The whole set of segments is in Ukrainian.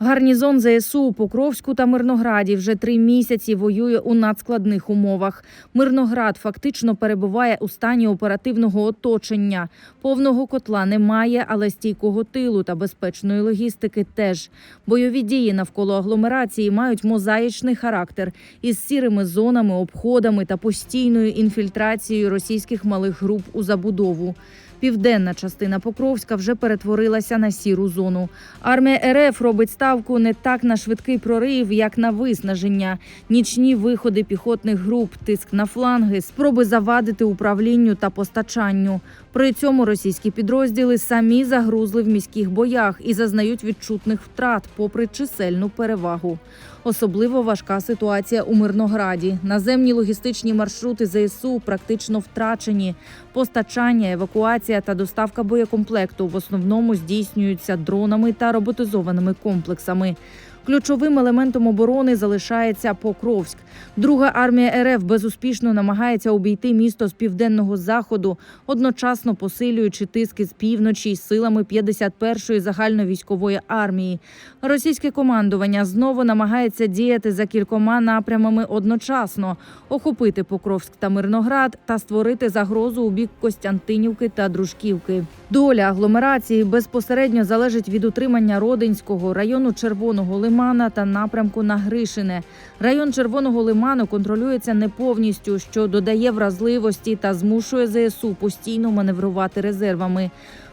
Гарнізон ЗСУ у Покровську та Мирнограді вже три місяці воює у надскладних умовах. Мирноград фактично перебуває у стані оперативного оточення. Повного котла немає, але стійкого тилу та безпечної логістики теж. Бойові дії навколо агломерації мають мозаїчний характер із сірими зонами, обходами та постійною інфільтрацією російських малих груп у забудову. Південна частина Покровська вже перетворилася на сіру зону. Армія РФ робить ставку не так на швидкий прорив, як на виснаження. Нічні виходи піхотних груп, тиск на фланги, спроби завадити управлінню та постачанню. При цьому російські підрозділи самі загрузли в міських боях і зазнають відчутних втрат, попри чисельну перевагу. Особливо важка ситуація у Мирнограді. Наземні логістичні маршрути ЗСУ практично втрачені. Постачання, евакуація та доставка боєкомплекту в основному здійснюються дронами та роботизованими комплексами. Ключовим елементом оборони залишається Покровськ. Друга армія РФ безуспішно намагається обійти місто з південного заходу, одночасно посилюючи тиски з півночі із силами 51-ї загальновійськової армії. Російське командування знову намагається діяти за кількома напрямами одночасно, охопити Покровськ та Мирноград та створити загрозу у бік Костянтинівки та Дружківки. Доля агломерації безпосередньо залежить від утримання Родинського, району Червоного Лимана та напрямку на Гришине. Район Червоного Лиману контролюється не повністю, що додає вразливості та змушує ЗСУ постійно маневрувати резервами.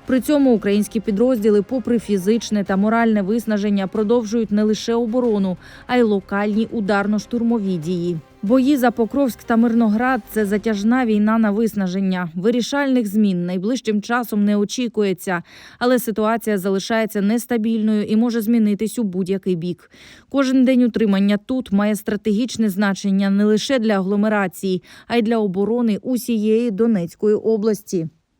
При цьому українські підрозділи, попри фізичне та моральне виснаження, продовжують не лише оборону, а й локальні ударно-штурмові дії. Бої за Покровськ та Мирноград це затяжна війна на виснаження. Вирішальних змін найближчим часом не очікується, але ситуація залишається нестабільною і може змінитись у будь-який бік. Кожен день утримання тут має стратегічне значення не лише для агломерації, а й для оборони усієї Донецької області.